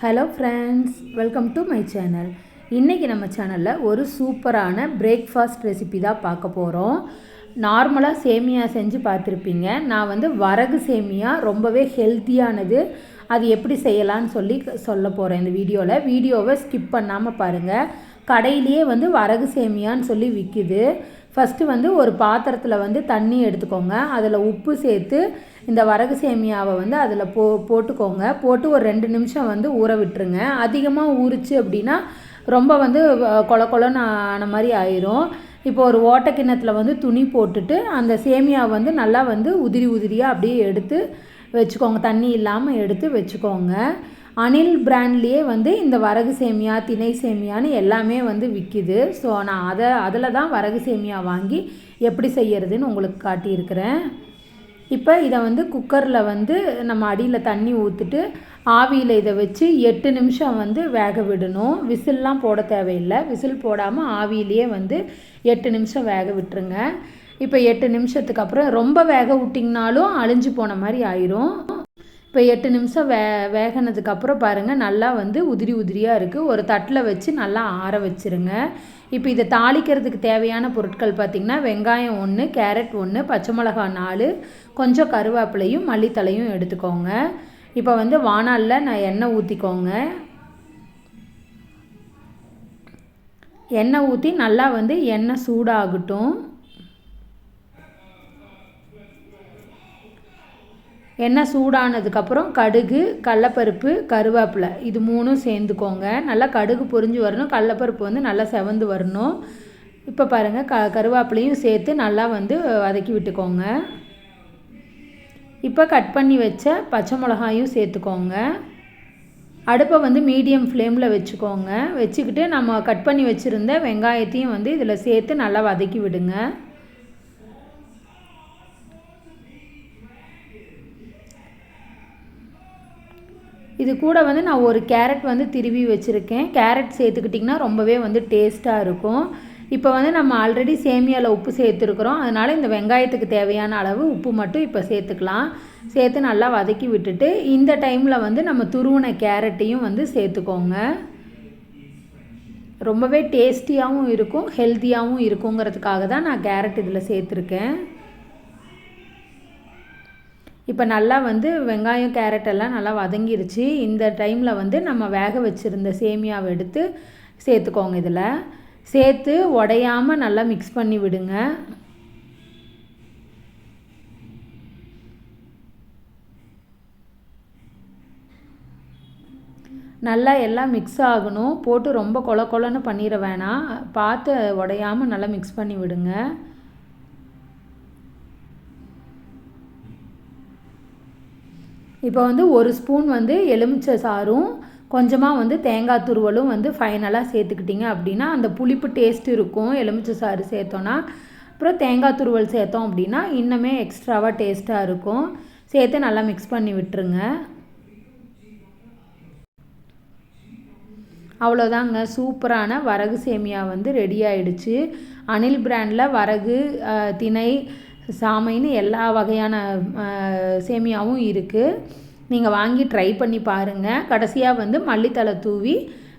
Hello friends welcome to my channel இன்றைக்கி நம்ம சேனலில் ஒரு சூப்பரான பிரேக்ஃபாஸ்ட் ரெசிபி தான் பார்க்க போகிறோம் நார்மலாக சேமியா செஞ்சு பார்த்துருப்பீங்க. நான் வந்து வரகு சேமியா ரொம்பவே ஹெல்த்தியானது அது எப்படி செய்யலான்னு சொல்லி சொல்ல போகிறேன் இந்த வீடியோவில் வீடியோவை ஸ்கிப் பண்ணாமல் பாருங்கள் கடையிலேயே வந்து வரகு சேமியான்னு சொல்லி விற்கிது ஃபஸ்ட்டு வந்து ஒரு பாத்திரத்தில் வந்து தண்ணி எடுத்துக்கோங்க. அதில் உப்பு சேர்த்து இந்த வரகு சேமியாவை வந்து அதில் போ போட்டுக்கோங்க. போட்டு ஒரு ரெண்டு நிமிஷம் வந்து ஊற விட்டுருங்க. அதிகமாக ஊறிச்சு அப்படின்னா ரொம்ப வந்து கொல கொலன்னு ஆன மாதிரி ஆயிரும். இப்போ ஒரு ஓட்ட கிண்ணத்தில் வந்து துணி போட்டுட்டு அந்த சேமியாவை வந்து நல்லா வந்து உதிரி உதிரியாக அப்படியே எடுத்து வச்சுக்கோங்க. தண்ணி இல்லாமல் எடுத்து வச்சுக்கோங்க. அனில் பிராண்ட்லேயே வந்து இந்த வரகு சேமியா திணை சேமியான்னு எல்லாமே வந்து விற்கிது ஸோ நான் அதை அதில் தான் வரகு சேமியா வாங்கி எப்படி செய்யறதுன்னு உங்களுக்கு காட்டியிருக்கிறேன். இப்போ இதை வந்து குக்கரில் வந்து நம்ம அடியில் தண்ணி ஊற்றிட்டு ஆவியில் இதை வச்சு எட்டு நிமிஷம் வந்து வேக விடணும். விசில்லாம் போட தேவையில்லை. விசில் போடாமல் ஆவியிலேயே வந்து எட்டு நிமிஷம் வேக விட்டுருங்க. இப்போ எட்டு நிமிஷத்துக்கு அப்புறம் ரொம்ப வேக விட்டிங்கனாலும் அழிஞ்சு போன மாதிரி ஆயிரும். இப்போ எட்டு நிமிஷம் வே வேகனதுக்கப்புறம் பாருங்கள் நல்லா வந்து உதிரி உதிரியாக இருக்குது ஒரு தட்டில் வச்சு நல்லா ஆற வச்சுருங்க. இப்போ இதை தாளிக்கிறதுக்கு தேவையான பொருட்கள் பார்த்திங்கன்னா வெங்காயம் ஒன்று கேரட் ஒன்று பச்சை மிளகா நாலு கொஞ்சம் கருவேப்பிலையும் மல்லித்தலையும் எடுத்துக்கோங்க. இப்போ வந்து வானாலில் நான் எண்ணெய் ஊற்றிக்கோங்க எண்ணெய் ஊற்றி நல்லா வந்து எண்ணெய் சூடாகட்டும். எண்ணெய் சூடானதுக்கப்புறம் கடுகு கடலப்பருப்பு கருவேப்பிலை. இது மூணும் சேர்ந்துக்கோங்க. நல்லா கடுகு பொரிஞ்சு வரணும். கடலப்பருப்பு வந்து நல்லா செவந்து வரணும். இப்போ பாருங்கள் க கருவேப்பிலையும் சேர்த்து நல்லா வந்து வதக்கி விட்டுக்கோங்க. இப்போ கட் பண்ணி வச்ச பச்சை மிளகாயும் சேர்த்துக்கோங்க. அடுப்பை வந்து மீடியம் ஃப்ளேமில் வச்சுக்கோங்க. வச்சுக்கிட்டு நம்ம கட் பண்ணி வச்சுருந்த வெங்காயத்தையும் வந்து இதில் சேர்த்து நல்லா வதக்கி விடுங்க. இது கூட வந்து நான் ஒரு கேரட் வந்து திருவி வச்சுருக்கேன். கேரட் சேர்த்துக்கிட்டிங்கன்னா ரொம்பவே வந்து டேஸ்ட்டாக இருக்கும். இப்போ வந்து நம்ம ஆல்ரெடி சேமியாவில் உப்பு சேர்த்துருக்குறோம். அதனால் இந்த வெங்காயத்துக்கு தேவையான அளவு உப்பு மட்டும் இப்போ சேர்த்துக்கலாம். சேர்த்து நல்லா வதக்கி விட்டுட்டு இந்த டைமில் வந்து நம்ம துருவின கேரட்டையும் வந்து சேர்த்துக்கோங்க. ரொம்பவே டேஸ்டியாகவும் இருக்கும் ஹெல்த்தியாகவும் இருக்குங்கிறதுக்காக தான் நான் கேரட் இதில் சேர்த்துருக்கேன். இப்போ நல்லா வந்து வெங்காயம் கேரட் எல்லாம் நல்லா வதங்கிருச்சு. இந்த டைமில் வந்து நம்ம வேக வச்சுருந்த சேமியாவை எடுத்து சேர்த்துக்கோங்க இதில். சேர்த்து உடையாமல் நல்லா மிக்ஸ் பண்ணி விடுங்க. நல்லா எல்லாம் மிக்ஸ் ஆகணும். போட்டு ரொம்ப கொல கொலன்னு பண்ணிட வேணாம். பார்த்து உடையாமல் நல்லா மிக்ஸ் பண்ணி விடுங்க. இப்போ வந்து ஒரு ஸ்பூன் வந்து எலுமிச்சை சாரும் கொஞ்சமாக வந்து தேங்காய் துருவலும் வந்து ஃபைனலாக சேர்த்துக்கிட்டிங்க அப்படின்னா அந்த புளிப்பு டேஸ்ட் இருக்கும். எலுமிச்சை சாறு சேர்த்தோன்னா அப்புறம் தேங்காய் துருவல் சேர்த்தோம் அப்படின்னா இன்னுமே எக்ஸ்ட்ராவாக டேஸ்ட்டாக இருக்கும். சேர்த்து நல்லா மிக்ஸ் பண்ணி விட்டுருங்க. அவ்வளோதாங்க. சூப்பரான வரகு சேமியா வந்து ரெடி ஆயிடுச்சு. அனில் பிராண்டில் வரகு திணை சாமைன்னு எல்லா வகையான சேமியாவும் இருக்குது நீங்கள் வாங்கி ட்ரை பண்ணி பாருங்கள் கடைசியாக வந்து மல்லித்தலை தூவி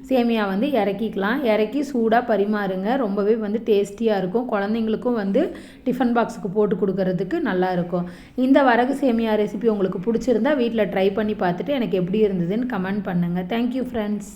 சேமியா வந்து இறக்கிக்கலாம். இறக்கி சூடாக பரிமாறுங்க. ரொம்பவே வந்து டேஸ்டியாக இருக்கும். குழந்தைங்களுக்கும் வந்து டிஃபன் பாக்ஸுக்கு போட்டு கொடுக்கறதுக்கு நல்லாயிருக்கும் இந்த வரகு சேமியா ரெசிபி உங்களுக்கு பிடிச்சிருந்தா வீட்டில் ட்ரை பண்ணி பார்த்துட்டு எனக்கு எப்படி இருந்ததுன்னு கமெண்ட் பண்ணுங்கள் தேங்க்யூ ஃப்ரெண்ட்ஸ்